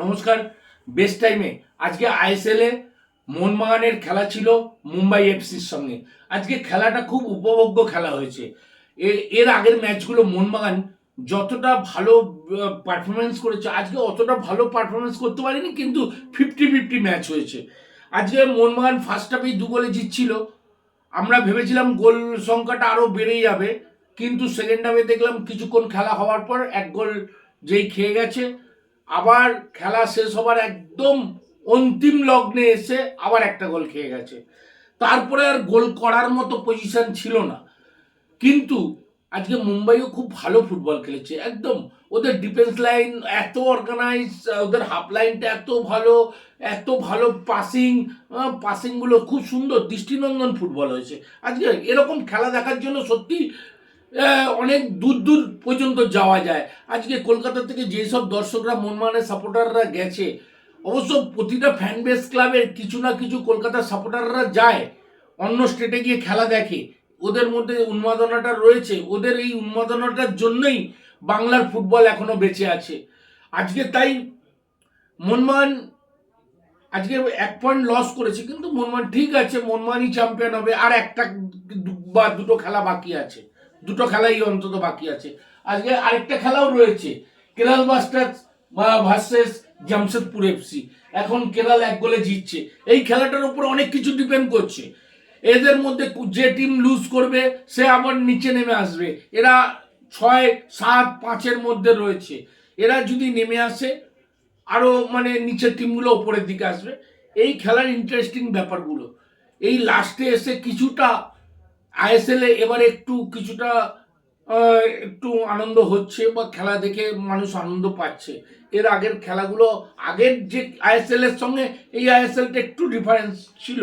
নমস্কার বেস্ট টাইমে আজকে আইএসএল এ মোহনবাগানের খেলা ছিল মুম্বাই এফসির সঙ্গে। আজকে খেলাটা খুব উপভোগ্য খেলা হয়েছে। এর আগের ম্যাচগুলো মোহনবাগান যতটা ভালো পারফরমেন্স করেছে, আজকে অতটা ভালো পারফরমেন্স করতে পারেনি, কিন্তু ফিফটি ফিফটি ম্যাচ হয়েছে। আজকে মোহনবাগান ফার্স্ট হাফেই দু গোলে জিতছিল। আমরা ভেবেছিলাম গোল সংখ্যাটা আরও বেড়ে যাবে, কিন্তু সেকেন্ড হাফে দেখলাম কিছুক্ষণ খেলা হওয়ার পর এক গোল যেই খেয়ে গেছে। আবার খেলা শেষ হবার একদম অন্তিম লগ্নে এসে আবার একটা গোল খেয়ে গেছে। তারপরে আর গোল করার মতো পজিশন ছিল না। কিন্তু আজকে মুম্বাইও খুব ভালো ফুটবল খেলেছে, একদম। ওদের ডিফেন্স লাইন এত অর্গানাইজ ওদের হাফ লাইনটা এত ভালো এত ভালো পাসিং পাসিংগুলো খুব সুন্দর, দৃষ্টিনন্দন ফুটবল হয়েছে। আজকে এরকম খেলা দেখার জন্য সত্যি অনেক দূর দূর পর্যন্ত যাওয়া যায়। আজকে কলকাতা থেকে যেসব দর্শকরা মনমানের সাপোর্টাররা গেছে, অবশ্য প্রতিটা ফ্যান বেস ক্লাবের কিছু না কিছু কলকাতার সাপোর্টাররা যায়, অন্য স্টেটে গিয়ে খেলা দেখে। ওদের মধ্যে উন্মাদনাটা রয়েছে, ওদের এই উন্মাদনাটার জন্যই বাংলার ফুটবল এখনও বেঁচে আছে। আজকে তাই মনমান আজকে এক পয়েন্ট লস করেছে, কিন্তু মনমান ঠিক আছে মনমানই চ্যাম্পিয়ন হবে, আর একটা বা দুটো খেলা বাকি আছে। দুটো খেলাই অন্তত বাকি আছে। আজকে আরেকটা খেলাও রয়েছে, Kerala masters versus Jamshedpur FC এখন কেরাল এক গোলে জিতছে। এই খেলাটার উপর অনেক কিছু ডিপেন্ড করছে। এদের মধ্যে যে টিম লুজ করবে, সে আবার নিচে নেমে আসবে। এরা ছয়, সাত, পাঁচের মধ্যে রয়েছে। এরা যদি নেমে আসে আরও মানে নিচের টিমগুলো ওপরের দিকে আসবে। এই খেলার ইন্টারেস্টিং ব্যাপারগুলো। এই লাস্টে এসে কিছুটা আইএসএল এ এবার একটু কিছুটা একটু আনন্দ হচ্ছে বা খেলা দেখে মানুষ আনন্দ পাচ্ছে। এর আগের খেলাগুলো, আগের যে আইএসএল এর সঙ্গে এই আইএসএলটা একটু ডিফারেন্স ছিল।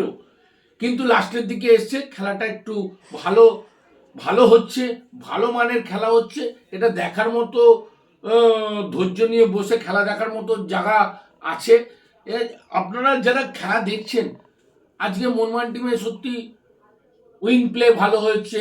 কিন্তু লাস্টের দিকে এসছে, খেলাটা একটু ভালো ভালো হচ্ছে, ভালো মানের খেলা হচ্ছে। এটা দেখার মতো ধৈর্য নিয়ে বসে খেলা দেখার মতো জায়গা আছে। আপনারা যারা খেলা দেখছেন, আজকে মনমান টিমে সত্যি উইং প্লে ভালো হয়েছে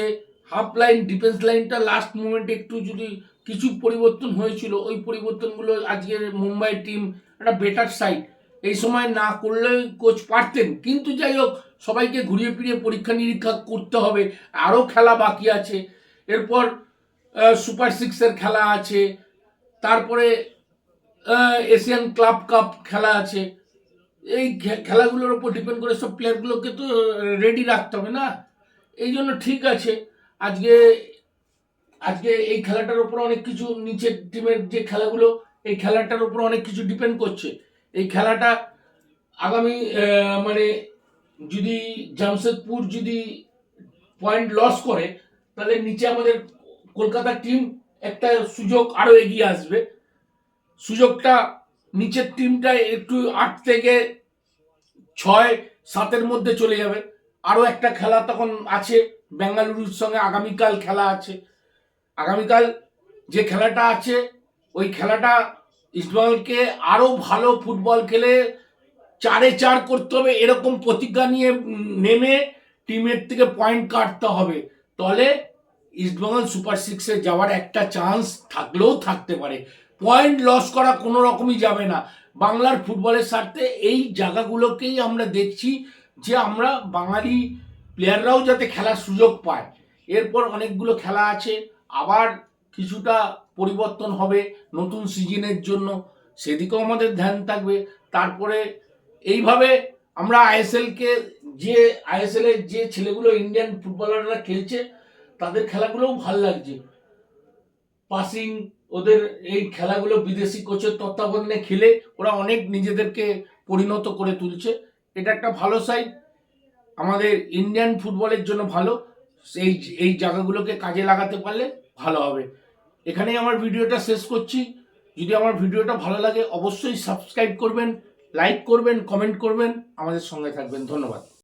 হাফ লাইন ডিফেন্স লাইনটা লাস্ট মোমেন্টে একটু যদি কিছু পরিবর্তন হয়েছিল, ওই পরিবর্তনগুলো আজকের মুম্বাই টিম একটা বেটার সাইড এই সময় না করলে কোচ পারতেন। কিন্তু যাই হোক, সবাইকে ঘুরিয়ে ফিরিয়ে পরীক্ষা নিরীক্ষা করতে হবে। আরও খেলা বাকি আছে। এরপর সুপার সিক্সের খেলা আছে। তারপরে এশিয়ান ক্লাব কাপ খেলা আছে। এই খেলাগুলোর উপর ডিপেন্ড করে সব প্লেয়ারগুলোকে তো রেডি রাখতে হবে না? এই জন্য ঠিক আছে। আজকে আজকে এই খেলাটার উপর অনেক কিছু নিচের টিমের যে খেলাগুলো, এই খেলাটার উপর অনেক কিছু ডিপেন্ড করছে। এই খেলাটা আগামী মানে যদি জামশেদপুর যদি পয়েন্ট লস করে, তাহলে নিচে আমাদের কলকাতা টিম একটা সুযোগ আরও এগিয়ে আসবে। সুযোগটা নিচের টিমটা একটু আট থেকে ছয়, সাতের মধ্যে চলে যাবে। আরও একটা খেলা তখন আছে, বেঙ্গালুরুর সঙ্গে আগামীকাল খেলা আছে। আগামীকাল যে খেলাটা আছে, ওই খেলাটা ইস্টবেঙ্গলকে আরও ভালো ফুটবল খেলে চারে চার করতে হবে, এরকম প্রতিজ্ঞা নিয়ে নেমে টিমের থেকে পয়েন্ট কাটতে হবে। তলে ইস্টবেঙ্গল সুপার সিক্সে যাওয়ার একটা চান্স থাকলেও থাকতে পারে। পয়েন্ট লস করা কোনো রকমই যাবে না। বাংলার ফুটবলের স্বার্থে এই জায়গাগুলোকেই আমরা দেখছি যে আমরা বাঙালি প্লেয়াররাও যাতে খেলার সুযোগ পায়। এরপর অনেকগুলো খেলা আছে, আবার কিছুটা পরিবর্তন হবে নতুন সিজনের জন্য। সেদিকেও আমাদের ধ্যান থাকবে। তারপরে এইভাবে আমরা আইএসএলকে যে আইএসএল এর যে ছেলেগুলো ইন্ডিয়ান ফুটবলাররা খেলছে, তাদের খেলাগুলোও ভালো লাগছে। পাসিং ওদের এই খেলাগুলো বিদেশি কোচের তত্ত্বাবধানে খেলে ওরা অনেক নিজেদেরকে পরিণত করে তুলছে। এটা একটা ভালো সাইড আমাদের ইন্ডিয়ান ফুটবলের জন্য ভালো। এই এই জায়গাগুলোকে কাজে লাগাতে পারলে ভালো হবে। এখানেই আমার ভিডিওটা শেষ করছি। যদি আমার ভিডিওটা ভালো লাগে, অবশ্যই সাবস্ক্রাইব করবেন লাইক করবেন কমেন্ট করবেন। আমাদের সঙ্গে থাকবেন। ধন্যবাদ।